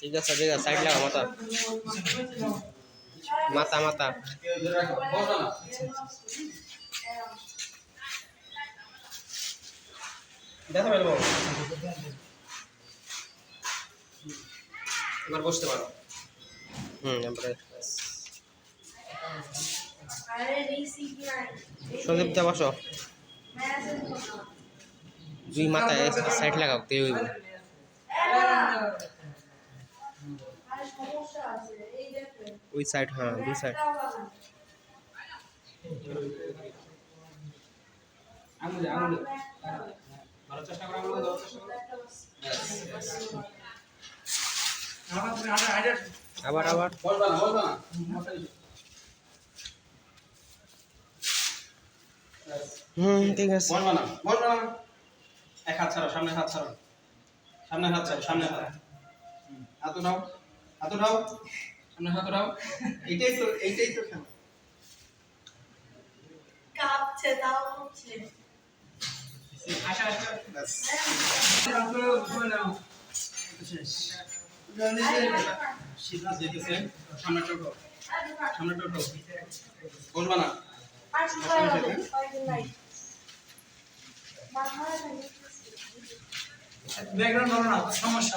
ঠিক আছে ঠিক আছে, সাইড লাগা, মাথা। মাথা মাথা। এবার বসতে পারো। সন্দীপ দা, বসো। দুই মাথা সাইড লাগাও হইব। ওই সাইড হ্যাঁ দুই সাইড আঙুলে আঙুলে। ধরার চেষ্টা করো আঙুলে ধরার চেষ্টা করো। আমার তুমি আগে আইডিয়া আবার আবার। বলবা না বলবা না। হুম ঠিক আছে। বলবা না বলবা না। এক হাত ছাড়ো সামনে হাত ছাড়ো। সামনে হাত ছাড়ো সামনে হাত। হাত উঠাও হাত উঠাও সামনে হাত উঠাও এইটাই তো এইটাই তো খেলা। কাঁপছে তাও আশা আশা সিদ্ধান্ত দিতেছে সামনে টোটো সামনে। টোটো না ব্যাকগ্রাউন্ড না সমস্যা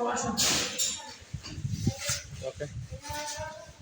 মাথা হাই